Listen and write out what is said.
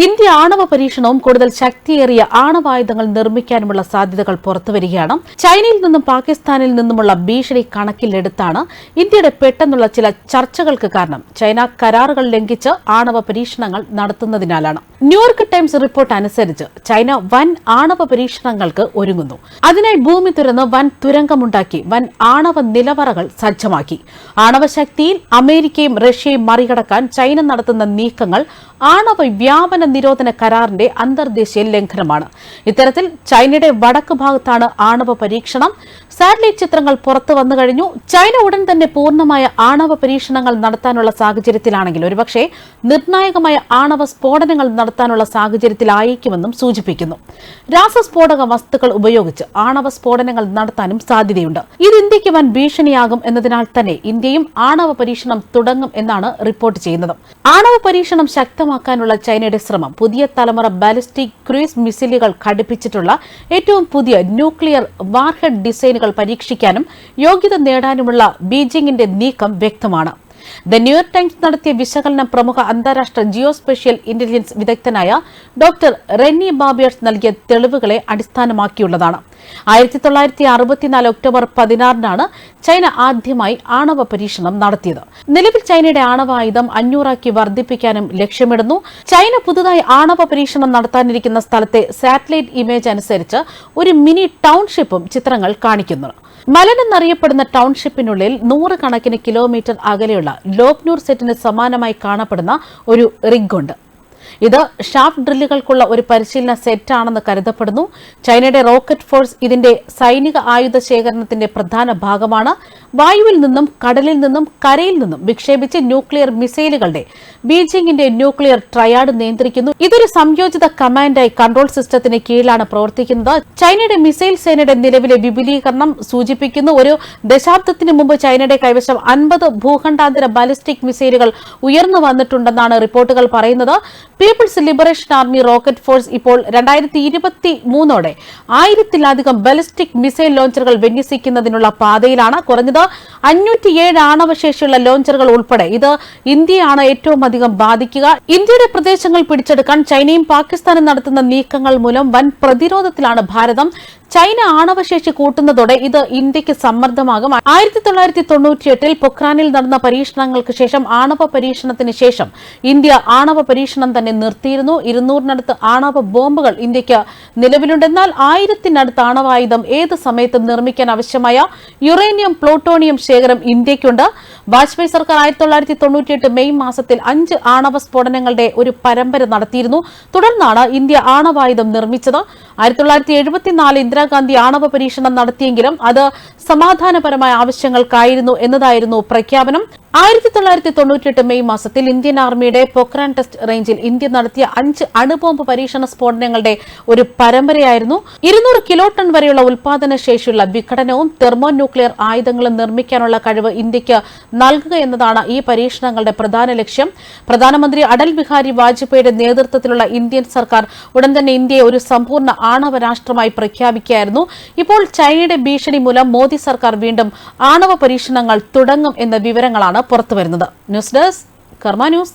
India ആണവ പരീക്ഷണവും കൂടുതൽ ശക്തിയേറിയ ആണവായുധങ്ങൾ നിർമ്മിക്കാനുമുള്ള സാധ്യതകൾ പുറത്തുവരികയാണ് ചൈനയിൽ നിന്നും പാകിസ്ഥാനിൽ നിന്നുമുള്ള ഭീഷണി കണക്കിലെടുത്താണ് ഇന്ത്യയുടെ പെട്ടെന്നുള്ള ചില ചർച്ചകൾക്ക് കാരണം. ചൈന കരാറുകൾ ലംഘിച്ച് ആണവ പരീക്ഷണങ്ങൾ നടത്തുന്നതിനാലാണ്. ന്യൂയോർക്ക് ടൈംസ് റിപ്പോർട്ട് അനുസരിച്ച് ചൈന വൻ ആണവ പരീക്ഷണങ്ങൾക്ക് ഒരുങ്ങുന്നു. അതിനായി ഭൂമി തുറന്ന് വൻ തുരങ്കമുണ്ടാക്കി വൻ ആണവ നിലവറകൾ സജ്ജമാക്കി. ആണവ ശക്തിയിൽ അമേരിക്കയും റഷ്യയും മറികടക്കാൻ ചൈന നടത്തുന്ന നീക്കങ്ങൾ ആണവ വ്യാപന നിരോധന കരാറിന്റെ അന്തർദേശീയ ലംഘനമാണ്. ഇത്തരത്തിൽ ചൈനയുടെ വടക്ക് ഭാഗത്താണ് ആണവ പരീക്ഷണം. സാറ്റലൈറ്റ് ചിത്രങ്ങൾ പുറത്തു വന്നു കഴിഞ്ഞു. ചൈന ഉടൻ തന്നെ പൂർണമായ ആണവ പരീക്ഷണങ്ങൾ നടത്താനുള്ള സാഹചര്യത്തിലാണെങ്കിൽ ഒരുപക്ഷെ നിർണായകമായ ആണവ സ്ഫോടനങ്ങൾ നടത്താനുള്ള സാഹചര്യത്തിലായിരിക്കുമെന്നും സൂചിപ്പിക്കുന്നു. രാസസ്ഫോടക വസ്തുക്കൾ ഉപയോഗിച്ച് ആണവ സ്ഫോടനങ്ങൾ നടത്താനും സാധ്യതയുണ്ട്. ഇത് ഇന്ത്യയ്ക്ക് വൻ ഭീഷണിയാകും എന്നതിനാൽ തന്നെ ഇന്ത്യയും ആണവ പരീക്ഷണം തുടങ്ങും എന്നാണ് റിപ്പോർട്ട് ചെയ്യുന്നത്. ആണവ പരീക്ഷണം ശക്തമാക്കാനുള്ള ചൈനയുടെ ശ്രമം പുതിയ തലമുറ ബാലിസ്റ്റിക് ക്രൂയിസ് മിസൈലുകൾ ഘടിപ്പിച്ചിട്ടുള്ള ഏറ്റവും പുതിയ ന്യൂക്ലിയർ വാർഹെഡ് ഡിസൈനുകൾ പരീക്ഷിക്കാനും യോഗ്യത നേടാനുമുള്ള ബീജിംഗിന്റെ നീക്കം വ്യക്തമാണ്. ദ ന്യൂയോർക്ക് ടൈംസ് നടത്തിയ വിശകലനം പ്രമുഖ അന്താരാഷ്ട്ര ജിയോസ്പേഷ്യൽ ഇന്റലിജൻസ് വിദഗ്ധനായ ഡോക്ടർ റെന്നി ബാബിയേഴ്സ് നൽകിയ തെളിവുകളെ അടിസ്ഥാനമാക്കിയുള്ളതാണ്. ആയിരത്തി തൊള്ളായിരത്തി അറുപത്തിനാല് ഒക്ടോബർ പതിനാറിനാണ് ചൈന ആദ്യമായി ആണവ പരീക്ഷണം നടത്തിയത്. നിലവിൽ ചൈനയുടെ ആണവായുധം അഞ്ഞൂറാക്കി വർദ്ധിപ്പിക്കാനും ലക്ഷ്യമിടുന്നു. ചൈന പുതുതായി ആണവ പരീക്ഷണം നടത്താനിരിക്കുന്ന സ്ഥലത്തെ സാറ്റലൈറ്റ് ഇമേജ് അനുസരിച്ച് ഒരു മിനി ടൗൺഷിപ്പും ചിത്രങ്ങൾ കാണിക്കുന്നു. മലൻ എന്നറിയപ്പെടുന്ന ടൗൺഷിപ്പിനുള്ളിൽ നൂറുകണക്കിന് കിലോമീറ്റർ അകലെയുള്ള ലോക്നൂർ സെറ്റിന് സമാനമായി കാണപ്പെടുന്ന ഒരു റിഗുണ്ട് ഇത് ഷാഫ്റ്റ് ഡ്രില്ലുകൾക്കുള്ള ഒരു പരിശീലന സെറ്റാണെന്ന് കരുതപ്പെടുന്നു. ചൈനയുടെ റോക്കറ്റ് ഫോഴ്സ് ഇതിന്റെ സൈനിക ആയുധ ശേഖരണത്തിന്റെ പ്രധാന ഭാഗമാണ്. വായുവിൽ നിന്നും കടലിൽ നിന്നും കരയിൽ നിന്നും വിക്ഷേപിച്ച് ന്യൂക്ലിയർ മിസൈലുകളുടെ ബീജിംഗിന്റെ ന്യൂക്ലിയർ ട്രയാഡ് നിയന്ത്രിക്കുന്നു. ഇതൊരു സംയോജിത കമാൻഡായി കൺട്രോൾ സിസ്റ്റത്തിന് കീഴിലാണ് പ്രവർത്തിക്കുന്നത്. ചൈനയുടെ മിസൈൽ സേനയുടെ നിലവിലെ വിപുലീകരണം സൂചിപ്പിക്കുന്നു. ഒരു ദശാബ്ദത്തിന് മുമ്പ് ചൈനയുടെ കൈവശം അൻപത് ഭൂഖണ്ഡാന്തര ബാലിസ്റ്റിക് മിസൈലുകൾ ഉയർന്നു വന്നിട്ടുണ്ടെന്നാണ് റിപ്പോർട്ടുകൾ പറയുന്നത്. People's Liberation Army Rocket Force ഇപ്പോൾ രണ്ടായിരത്തി ഇരുപത്തി മൂന്നോടെ ആയിരത്തിലധികം ബലിസ്റ്റിക് മിസൈൽ ലോഞ്ചറുകൾ വിന്യസിക്കുന്നതിനുള്ള പാതയിലാണ്. കുറഞ്ഞത് അഞ്ഞൂറ്റിയേഴ് ആണവശേഷിയുള്ള ലോഞ്ചറുകൾ ഉൾപ്പെടെ. ഇത് ഇന്ത്യയാണ് ഏറ്റവും അധികം ബാധിക്കുക. ഇന്ത്യയുടെ പ്രദേശങ്ങൾ പിടിച്ചെടുക്കാൻ ചൈനയും പാകിസ്ഥാനും നടത്തുന്ന നീക്കങ്ങൾ മൂലം വൻ പ്രതിരോധത്തിലാണ് ഭാരതം. ചൈന ആണവശേഷി കൂട്ടുന്നതോടെ ഇത് ഇന്ത്യയ്ക്ക് സമ്മർദ്ദമാകും. ആയിരത്തി തൊള്ളായിരത്തി തൊണ്ണൂറ്റിയെട്ടിൽ പൊഖ്രാനിൽ നടന്ന പരീക്ഷണങ്ങൾക്ക് ശേഷം ആണവ പരീക്ഷണത്തിന് ശേഷം ഇന്ത്യ ആണവ പരീക്ഷണം തന്നെ നിർത്തിയിരുന്നു. ഇരുന്നൂറിനടുത്ത് ആണവ ബോംബുകൾ ഇന്ത്യയ്ക്ക് നിലവിലുണ്ടെന്നാൽ ആയിരത്തിനടുത്ത് ആണവായുധം ഏത് സമയത്തും നിർമ്മിക്കാൻ ആവശ്യമായ യുറേനിയം പ്ലൂട്ടോണിയം ശേഖരം ഇന്ത്യയ്ക്കുണ്ട്. വാജ്പേയി സർക്കാർ ആയിരത്തി തൊള്ളായിരത്തി തൊണ്ണൂറ്റിയെട്ട് മെയ് മാസത്തിൽ അഞ്ച് ആണവ സ്ഫോടനങ്ങളുടെ ഒരു പരമ്പര നടത്തിയിരുന്നു. തുടർന്നാണ് ഇന്ത്യ ആണവായുധം നിർമ്മിച്ചത്. ആയിരത്തി തൊള്ളായിരത്തി എഴുപത്തിനാല് ഇന്ദിരാഗാന്ധി ആണവ പരീക്ഷണം നടത്തിയെങ്കിലും അത് സമാധാനപരമായ ആവശ്യങ്ങൾക്കായിരുന്നു എന്നതായിരുന്നു പ്രഖ്യാപനം. ആയിരത്തി തൊള്ളായിരത്തി തൊണ്ണൂറ്റിയെട്ട് മെയ് മാസത്തിൽ ഇന്ത്യൻ ആർമിയുടെ പൊക്രാൻ ടെസ്റ്റ് റേഞ്ചിൽ ഇന്ത്യ നടത്തിയ അഞ്ച് അണുബോംബ് പരീക്ഷണ സ്ഫോടനങ്ങളുടെ ഒരു പരമ്പരയായിരുന്നു. ഇരുന്നൂറ് കിലോ ടൺ വരെയുള്ള ഉൽപാദന ശേഷിയുള്ള വിഘടനവും തെർമോ ന്യൂക്ലിയർ ആയുധങ്ങളും നിർമ്മിക്കാനുള്ള കഴിവ് ഇന്ത്യയ്ക്ക് നൽകുക എന്നതാണ് ഈ പരീക്ഷണങ്ങളുടെ പ്രധാന ലക്ഷ്യം. പ്രധാനമന്ത്രി അടൽ ബിഹാരി വാജ്പേയിയുടെ നേതൃത്വത്തിലുള്ള ഇന്ത്യൻ സർക്കാർ ഉടൻ തന്നെ ഇന്ത്യയെ ഒരു സമ്പൂർണ ആണവ രാഷ്ട്രമായി പ്രഖ്യാപിക്കുകയായിരുന്നു. ഇപ്പോൾ ചൈനയുടെ ഭീഷണി മൂലം മോദി സർക്കാർ വീണ്ടും ആണവ പരീക്ഷണങ്ങൾ തുടങ്ങും എന്ന വിവരങ്ങളാണ് പുറത്തുവരുന്നത് ന്യൂസ് ഡെസ്ക് കർമ്മ ന്യൂസ്.